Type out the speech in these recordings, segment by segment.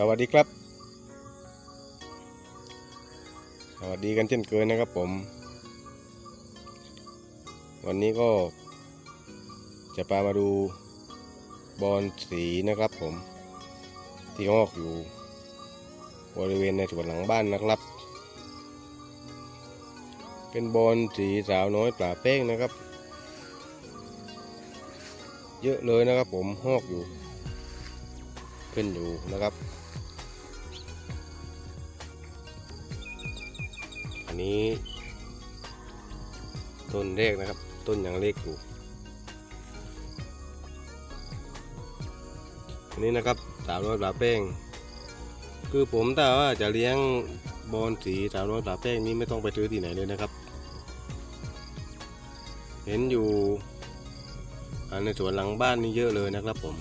สวัสดีครับ สวัสดีกันเช่นเคยนะครับผม วันนี้ก็จะพามาดูบอลสีนะครับผม ที่งอกอยู่ บริเวณในสวนหลังบ้านนะครับ เป็นบอลสีสาวน้อยปลาเป้งนะครับ เยอะเลยนะครับผมหอกอยู่ขึ้นอยู่นะครับ นี้ ต้นแรกนะครับ ต้นยังเล็กอยู่อันนี้นะครับสาวน้อยปลาแป้ง คือผมถ้าว่าจะเลี้ยงบอลสีสาวน้อยปลาแป้งนี้ไม่ต้องไปซื้อที่ไหนเลยนะครับ เห็นอยู่ในสวนหลังบ้านนี่เยอะเลยนะครับผม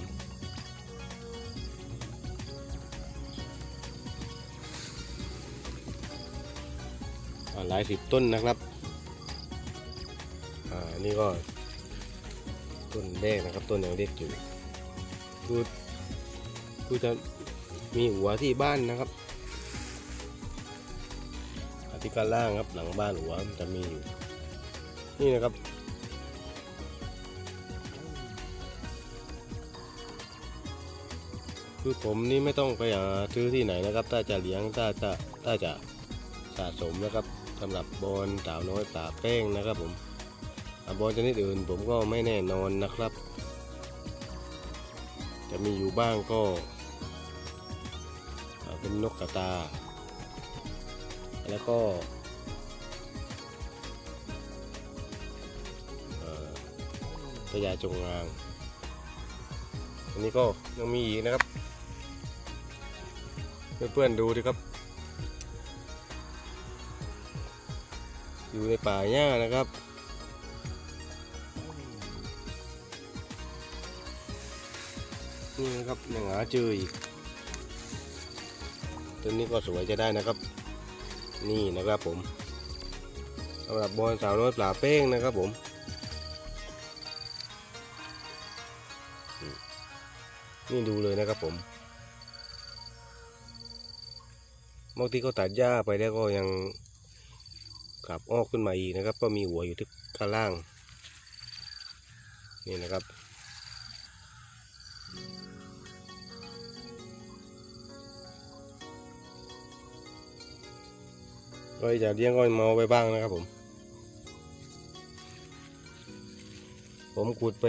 หลายสิบต้นนะครับอ่านี่ก็ต้นแรกนะครับต้นยังเล็กอยู่คือคือจะมีหัวที่บ้านนะครับอาที่การล่างครับหลังบ้านหัวจะมีอยู่ นี่นะครับคือผมนี่ไม่ต้องไปหาซื้อที่ไหนนะครับ ถ้าจะเลี้ยงถ้าจะถ้าจะสะสมนะครับ สำหรับบอลสาวน้อยปลาแป้งนะครับผมบอลชนิดอื่นผมก็ไม่แน่นอนนะครับ จะมีอยู่บ้างก็เป็นนกกระตา แล้วก็พญาจงอาง อันนี้ก็ยังมีอีกนะครับ เพื่อนๆดูดิครับ อยู่ในป่าหญ้านะครับ นี่นะครับยังหาเจออีกต้นนี้ก็สวยจะได้นะครับ นี่นะครับผมสำหรับบอลสาวน้อยปลาเป้งนะครับผมนี่ดูเลยนะครับผมบางทีก็ตัดหญ้าไปแล้วก็ยัง กลับออกขึ้นมาอีกนะครับ ก็มีหัวอยู่ที่ข้างล่าง นี่นะครับ ก็จะเลี้ยงก็เมาไปบ้างนะครับผม ผมขุดไป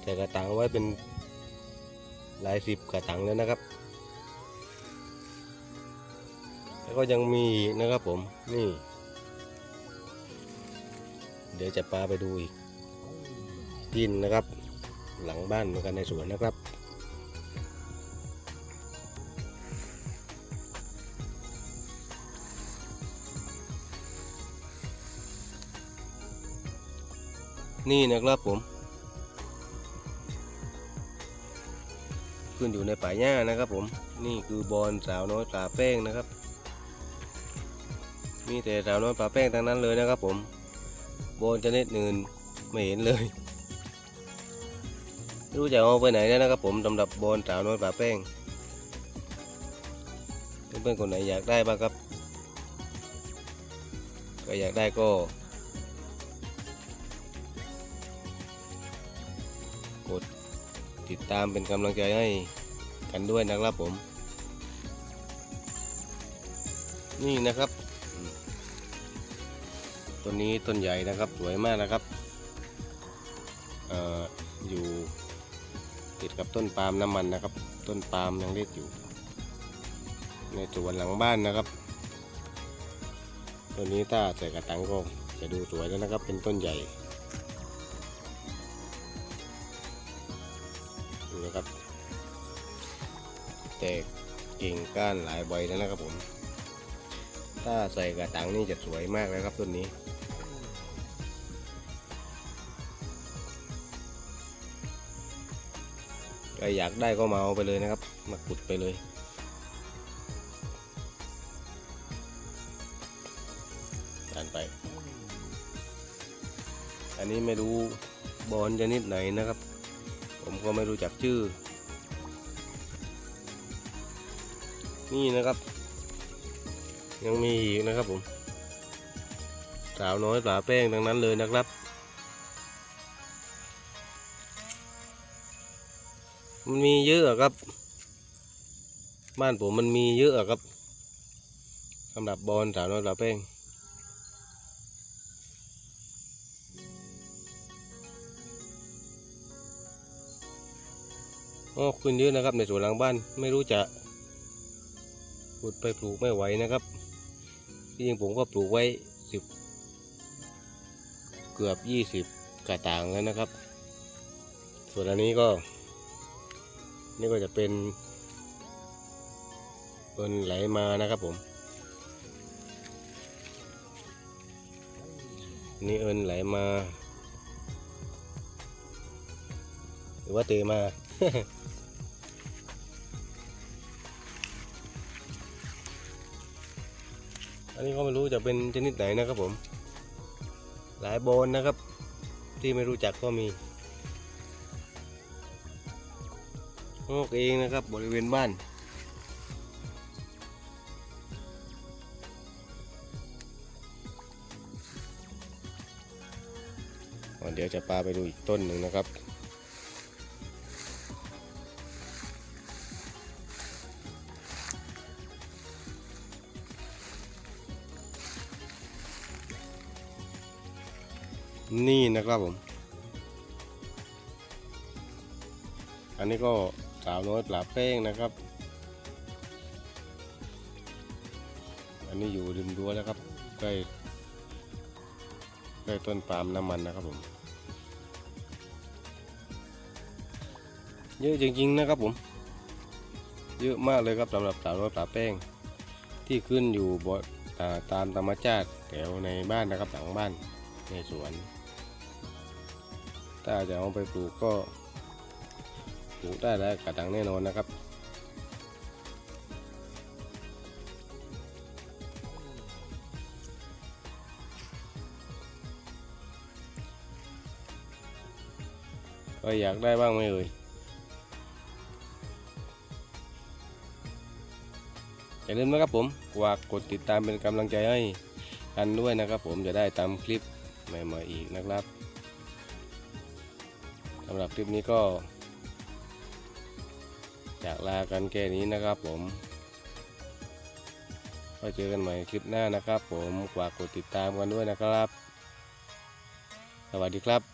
ใส่กระตังไว้เป็นหลายสิบกระตังแล้วนะครับ แล้วก็ยังมีอีกนะครับผมนี่ เดี๋ยวจะพาไปดูอีกดินนะครับ หลังบ้านเหมือนกันในสวนนะครับนี่นะครับผม ขึ้นอยู่ในป่าหญ้านะครับผม นี่คือบอลสาวน้อยปลาแป้งนะครับ มีแต่สาวน้อยปลาแป้งทั้งนั้นเลยนะครับผมโบนชนิดอื่นไม่เห็นเลยไม่รู้จะเอาไปไหนแล้วนะครับผมสำหรับโบนสาวน้อยปลาแป้งเพื่อนๆคนไหนอยากได้บ้างครับก็อยากได้ก็กดติดตามเป็นกำลังใจให้กันด้วยนะครับผม นี่นะครับ ต้นนี้ต้นใหญ่นะครับสวยมากนะครับออยู่ติดกับต้นปาล์มน้ำมันนะครับ ต้นปาล์มยังเล็กอยู่ ในสวนหลังบ้านนะครับต้นนี้ถ้าใส่กระตังก็จะดูสวยแล้วนะครับ เป็นต้นใหญ่ดูนะครับแตกกิ่งก้านหลายใบแล้วนะครับผม ถ้าใส่กระตังนี่จะสวยมากเลยครับต้นนี้ ครอยากได้ก็มาเอาไปเลยนะครับ มาขุดไปเลย การไป อันนี้ไม่รู้บอลชนิดไหนนะครับ ผมก็ไม่รู้จักชื่อ นี่นะครับ ยังมีอีกนะครับผม สาวน้อยปลาแป้งทั้งนั้นเลยนะครับ มันมีเยอะครับ บ้านผมมันมีเยอะครับสำหรับบอลสาวน้อยปลาแป้งออกขึ้นเยอะนะครับในสวนหลังบ้านไม่รู้จะขุดไปปลูกไม่ไหวนะครับที่จริงผมก็ปลูกไว้สิบเกือบยี่สิบกระถางแล้วนะครับ ส่วนอันนี้ก็ นี่ก็จะเป็นเอินไหลมานะครับผม นี่เอินไหลมา หรือว่าเตมาอันนี้ก็ไม่รู้จะเป็นชนิดไหนนะครับผม หลายโบนนะครับ ที่ไม่รู้จักก็มี งอกเองนะครับบริเวณบ้าน เดี๋ยวจะพาไปดูอีกต้นหนึ่งนะครับนี่นะครับผม อันนี้ก็ สาวน้อยปลาแป้งนะครับ อันนี้อยู่ริมรั้วแล้วครับใกล้ใกล้ต้นปาล์มน้ำมันนะครับผมเยอะจริงๆนะครับผม เยอะมากเลยครับสำหรับสาวน้อยปลาแป้ง ที่ขึ้นอยู่บตามธรรมชาติแถวในบ้านนะครับหลังบ้านในสวน ถ้าจะเอาไปปลูกก็ ปลูกได้แล้วกระตังแน่นอนนะครับ ก็อยากได้บ้างไหมเอ่ยอย่าลืมนะครับผมฝากกดติดตามเป็นกำลังใจให้กันด้วยนะครับ ผมจะได้ตามคลิปใหม่ๆอีกนะครับสำหรับคลิปนี้ก็ จากลากันแค่นี้นะครับผมก็เจอกันใหม่คลิปหน้านะครับ ผมฝากกดติดตามกันด้วยนะครับ สวัสดีครับ